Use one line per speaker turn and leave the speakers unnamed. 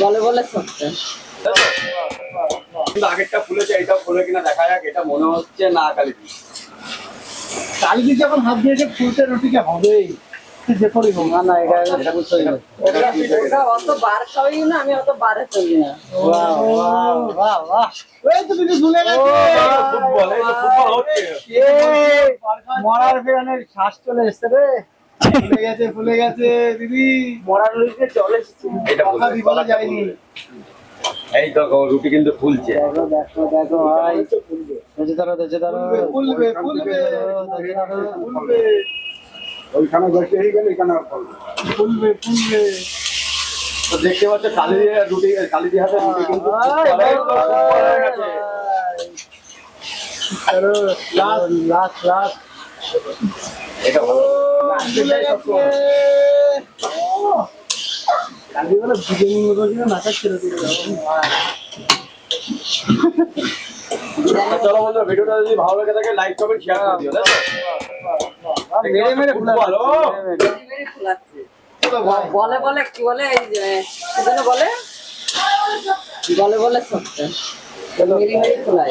বলে বলে সত্যি
কিন্তু আগেরটা ফুলেছে এটা ফুলে কিনা দেখা যাক এটা মনে হচ্ছে না কালি
কালকে যখন হাত দিয়েছে ফুলতে রুটিকে হবেই। যে করি হোক।
না না এটা
এটা বুঝতে হবে
ওটা অত বার খাওয়াই না আমি অত বারে চলি না।
বাহ বাহ বাহ বাহ এই তো ভুলে গেছো।
ফুটবল এই তো ফুটবল হচ্ছে।
মরার ফেরানের শ্বাস চলে এসছে রে। ফুলে গেছে ফুলে গেছে দিদি।
লইতে চলে এসেছি।
এটা
কথা বলা যায়নি।
এই তো রুটি কিন্তু ফুলছে।
দেখো দেখো দেখো ভাই।
দেশে ধরো দেশে ধরো। ফুলবে ফুলবে ফুলবে
ওইখানে বসে হয়ে গেলে এখানে
ফুলবে ফুলবে
তো দেখতে পাচ্ছ কালি দিয়ে রুটি কালি দিয়ে হাতে রুটি কিন্তু।
Last last last.
এটা ভালো। চলো বন্ধু ভিডিওটা যদি ভালো লাগে থাকে লাইক কমেন্ট শেয়ার করে দিও?
মেরে মেরে
ফুলাচ্ছে বলে বলে কি বলে এই যে বলে বলে বলে সত্যি মেরি মেরি ফুলাই